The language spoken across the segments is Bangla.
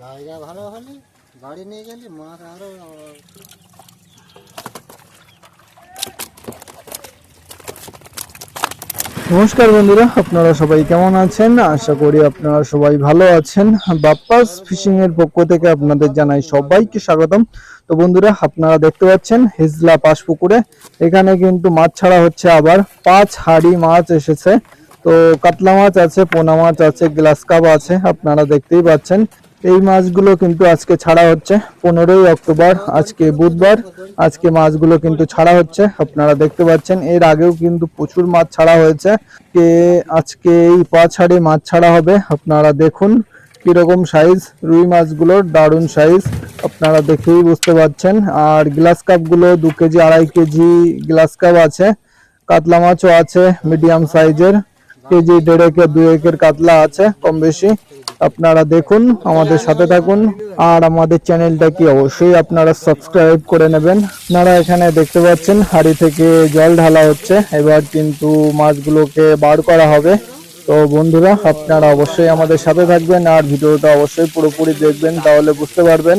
জায়গা ভালো হলে বাড়ি নিয়ে গেলে মাছ আরও, নমস্কার বন্ধুরা, আপনারা সবাই কেমন আছেন? আশা করি আপনারা সবাই ভালো আছেন। বাপ্পাস ফিশিং এর পক্ষ থেকে আপনাদের জানাই সবাইকে স্বাগতম। তো বন্ধুরা, আপনারা দেখতে পাচ্ছেন হিজলা পাশ পুকুরে এখানে কিন্তু মাছ ছাড়া হচ্ছে আবার পাঁচ হাড়ি মাছ এসেছে। তো কাতলা মাছ আছে, পোনা মাছ আছে, গ্লাস কাপ আছে, আপনারা দেখতেই পাচ্ছেন। এই মাছগুলো কিন্তু আজকে ছাড়া হচ্ছে। পনেরোই অক্টোবর, আজকে বুধবার, আজকে মাছগুলো কিন্তু ছাড়া হচ্ছে। আপনারা দেখতে পাচ্ছেন, এর আগেও কিন্তু প্রচুর মাছ ছাড়া হয়েছে। কে আজকে এই পাঁচ হাড়ি মাছ ছাড়া হবে, আপনারা দেখুন কীরকম সাইজ রুই মাছগুলোর দারুণ সাইজ আপনারা দেখেই বুঝতে পারছেন আর গ্লাস কাপগুলো দু কেজি, আড়াই কেজি গ্লাস কাপ আছে। কাতলা মাছও আছে মিডিয়াম সাইজের কেজি দেড় একের দুই একের কাতলা আছে কম বেশি আপনারা দেখুন, আমাদের সাথে থাকুন। আর আমাদের চ্যানেলটা কি অবশ্যই আপনারা সাবস্ক্রাইব করে নেবেন। আপনারা এখানে দেখতে পাচ্ছেন, হাড়ি থেকে জল ঢালা হচ্ছে। এবার কিন্তু মাছগুলোকে বার করা হবে। তো বন্ধুরা, আপনারা অবশ্যই আমাদের সাথে থাকবেন আর ভিডিওটা অবশ্যই পুরোপুরি দেখবেন, তাহলে বুঝতে পারবেন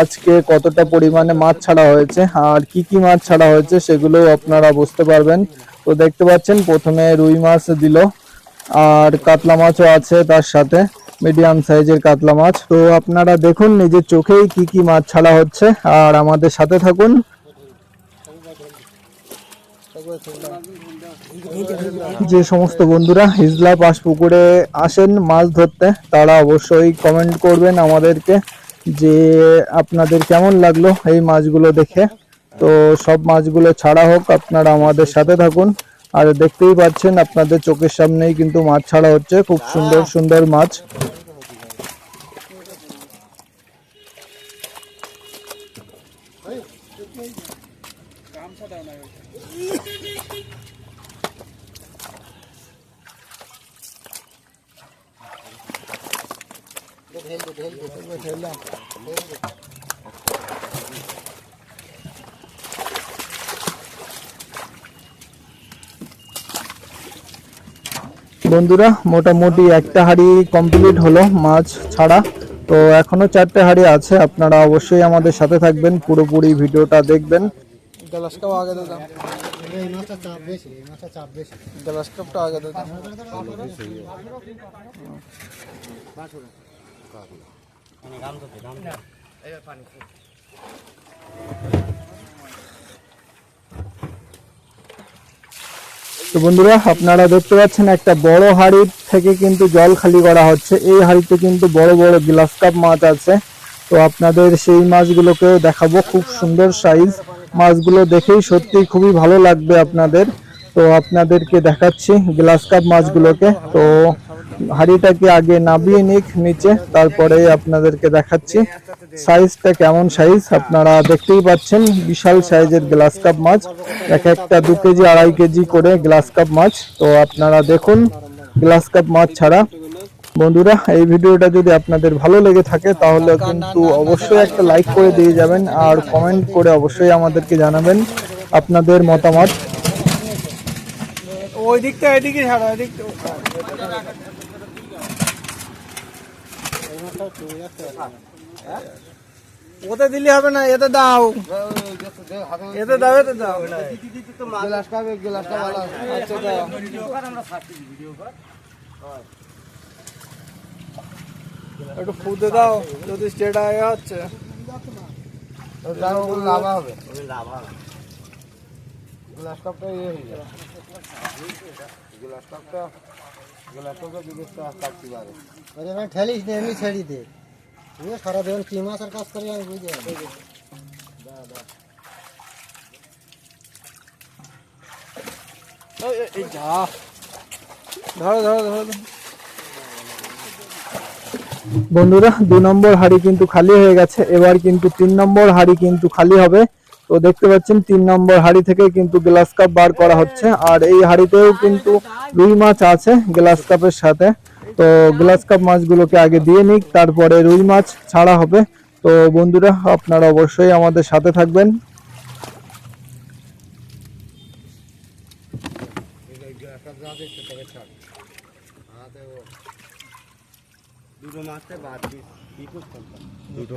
আজকে কতটা পরিমাণে মাছ ছাড়া হয়েছে আর কি কি মাছ ছাড়া হয়েছে সেগুলো আপনারা বুঝতে পারবেন। তো দেখতে পাচ্ছেন, প্রথমে রুই মাছ দিল, আর কাতলা মাছও আছে তার সাথে। মিডিয়াম সাইজের কাতলা মাছ। তো আপনারা দেখুন নিজের চোখেই কি কি মাছ ছাড়া হচ্ছে। আর আমাদের সাথে থাকুন। যে সমস্ত বন্ধুরা হিজলা পাশ পুকুরে আসেন মাছ ধরতে, তারা অবশ্যই কমেন্ট করবেন আমাদেরকে যে আপনাদের কেমন লাগল এই মাছগুলো দেখে। তো সব মাছগুলো ছাড়া হোক, আপনারা আমাদের সাথে থাকুন। আর দেখতেই পাচ্ছেন, আপনাদের চোখের সামনেই কিন্তু মাছ ছাড়া হচ্ছে। খুব সুন্দর সুন্দর মাছ। ঢেল দে ঢেল দে ঢেললাম বন্ধুরা মোটামুটি একটা হাড়ি কমপ্লিট হলো মাছ ছাড়া। তো এখনও চারটে হাড়ি আছে আপনারা অবশ্যই আমাদের সাথে থাকবেন পুরোপুরি ভিডিওটা দেখবেন। গ্লাস কাপ আগে মাছটা তো বন্ধুরা, আপনারা দেখতে পাচ্ছেন একটা বড় হাড়ির থেকে কিন্তু জল খালি করা হচ্ছে। এই হাড়িতে কিন্তু বড় বড় গ্লাস কাপ মাছ আছে। তো আপনাদের সেই মাছগুলোকেও দেখাবো। খুব সুন্দর সাইজ মাছগুলো দেখেই সত্যি খুবই ভালো লাগবে আপনাদের। তো আপনাদেরকে দেখাচ্ছি গ্লাস কাপ মাছগুলোকে। তো হাড়িটাকে আগে নাবিয়ে নিক নিচে, তারপরে আপনাদেরকে দেখাচ্ছি। সাইজটা কেমন সাইজ, আপনারা দেখতেই পাচ্ছেন, বিশাল সাইজের গ্লাস কাপ মাছ। এক একটা দু কেজি, আড়াই কেজি করে গ্লাস কাপ মাছ। তো আপনারা দেখুন, গ্লাস কাপ মাছ ছাড়া। বন্ধুরা, এই ভিডিওটা যদি আপনাদের ভালো লেগে থাকে, তাহলে কিন্তু অবশ্যই একটা লাইক করে দিয়ে যাবেন, আর কমেন্ট করে অবশ্যই আমাদেরকে জানাবেন আপনাদের মতামত। ওই দিকটা এদিকে ছাড়ো এদিক ওতে দিলে হবে না, এতে দাও। এতে দাও এতে দাও। গ্লাস কাপে গ্লাস কাপ আচ্ছা দাও একটু ফুদে দাও, যদি স্টেট আগে হচ্ছে। লাভা হবে গ্লাস কাপটা ইয়ে হয়ে যাবে গ্লাস কাপটা ঠেলিস এমনি ছেড়ে দে। তুই সারা কি কাজ করি আমি বুঝে। বন্ধুরা দু নম্বর হাড়ি কিন্তু খালি হয়ে গেছে। এবার কিন্তু তিন নম্বর হাড়ি কিন্তু খালি হবে। তো দেখতে পাচ্ছেন তিন নম্বর হাড়ি থেকে কিন্তু গ্লাস কাপ বার করা হচ্ছে। আর এই হাড়িতেও কিন্তু রুই মাছ আছে গ্লাস কাপের সাথে। তো গ্লাস কাপ মাছগুলোকে আগে দিয়ে নিক তারপরে রুই মাছ ছাড়া হবে। তো বন্ধুরা আপনারা অবশ্যই আমাদের সাথে থাকবেন। দুটো মাছটা বাদ দুটো।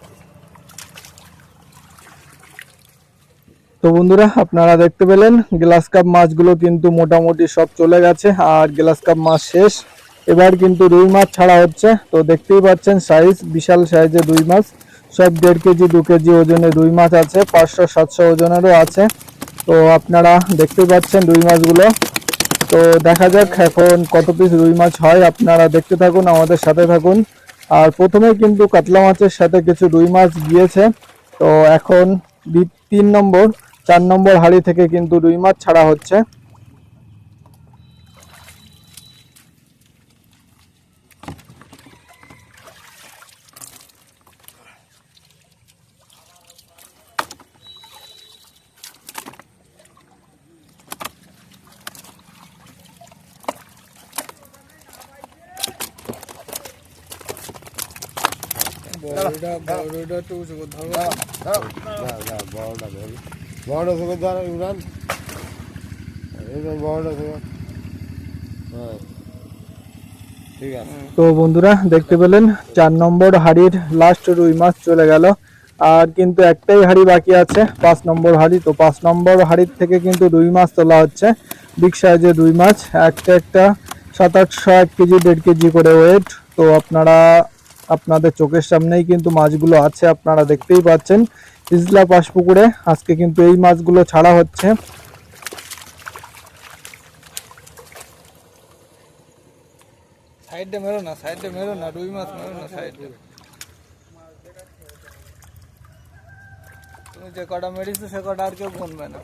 তো বন্ধুরা, আপনারা দেখতে পেলেন, গ্লাস কাপ মাছগুলো কিন্তু মোটামুটি সব চলে গেছে আর গ্লাস কাপ মাছ শেষ। এবার কিন্তু রুই মাছ ছাড়া হচ্ছে। তো দেখতেই পাচ্ছেন সাইজ বিশাল সাইজের রুই মাছ। সব দেড় কেজি, দু কেজি ওজনের রুই মাছ আছে, পাঁচশো, সাতশো ওজনেরও আছে। তো আপনারা দেখতেই পাচ্ছেন রুই মাছগুলো। তো দেখা যাক এখন কত পিস রুই মাছ হয়। আপনারা দেখতে থাকুন, আমাদের সাথে থাকুন। আর প্রথমে কিন্তু কাতলা মাছের সাথে কিছু রুই মাছ গিয়েছে। তো এখন তিন নম্বর। চার নম্বর হাড়ি থেকে কিন্তু রুই মাছ ছাড়া হচ্ছে বড়টা বড়টা উঁচু ধরো দাও, দাও, দাও, বড়টা ধরি। বড়টা থেকে থেকে। হ্যাঁ। তো বন্ধুরা, দেখতে পেলেন, চার নম্বর হাড়ির লাস্ট রুই মাছ চলে গেল। আর কিন্তু একটাই হাড়ি বাকি আছে, পাঁচ নম্বর হাড়ি। তো পাঁচ নম্বর হাড়ির থেকে কিন্তু রুই মাছ তোলা হচ্ছে। বিগ সাইজের রুই মাছ, একটা একটা সাত আটশো এক কেজি, দেড় কেজি করে ওয়েট তো আপনারা, আপনাদের চোখের সামনেই কিন্তু মাছগুলো আছে, আপনারা দেখতেই পাচ্ছেন। ইজলা পাশপুকুরে আজকে কিন্তু এই মাছগুলো ছাড়া হচ্ছে। সাইডে মেরো না সাইডে মেরো না রুই মাছ মেরো না সাইডে। তুমি যে কটা মেরেছো সে কটা আর কেউ গুনবে না।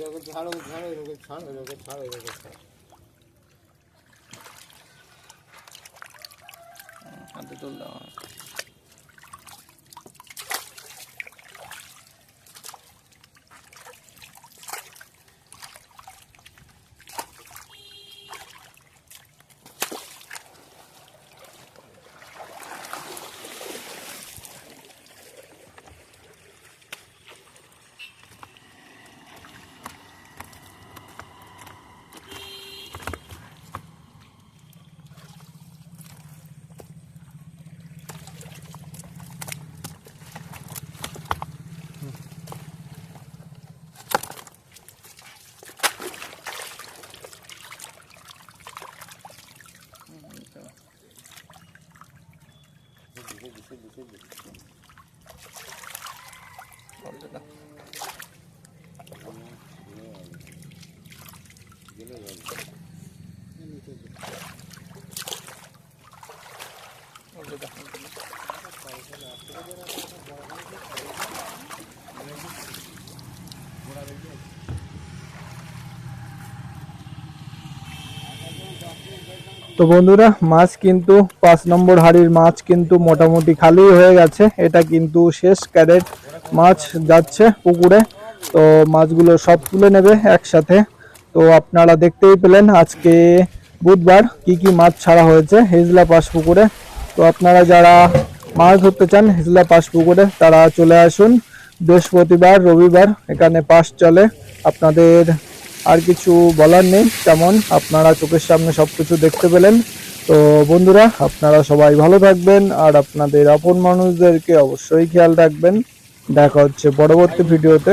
যখন ছাড়ো ছাড়ো এরকম ছাড়ো এরকম ছাড়ো এরকম ছাড়ো হাতে তুল তো বন্ধুরা, মাছ কিন্তু পাঁচ নম্বর হাড়ির মাছ কিন্তু মোটামুটি খালি হয়ে গেছে। এটা কিন্তু শেষ ক্যারেট মাছ যাচ্ছে পুকুরে। তো মাছগুলো সব তুলে নেবে একসাথে। তো আপনারা দেখতেই পেলেন আজকে বুধবার কি কি মাছ ছাড়া হয়েছে হেজলা পাশ পুকুরে তো আপনারা যারা মাছ ধরতে চান হেজলা পাশ পুকুরে তারা চলে আসুন। বৃহস্পতিবার, রবিবার এখানে পাশ চলে। আপনাদের আর কিছু বলার নেই, তেমন আপনারা চোখের সামনে সব কিছু দেখতে পেলেন। তো বন্ধুরা, আপনারা সবাই ভালো থাকবেন আর আপনাদের আপন মানুষদেরকে অবশ্যই খেয়াল রাখবেন। দেখা হচ্ছে পরবর্তী ভিডিওতে।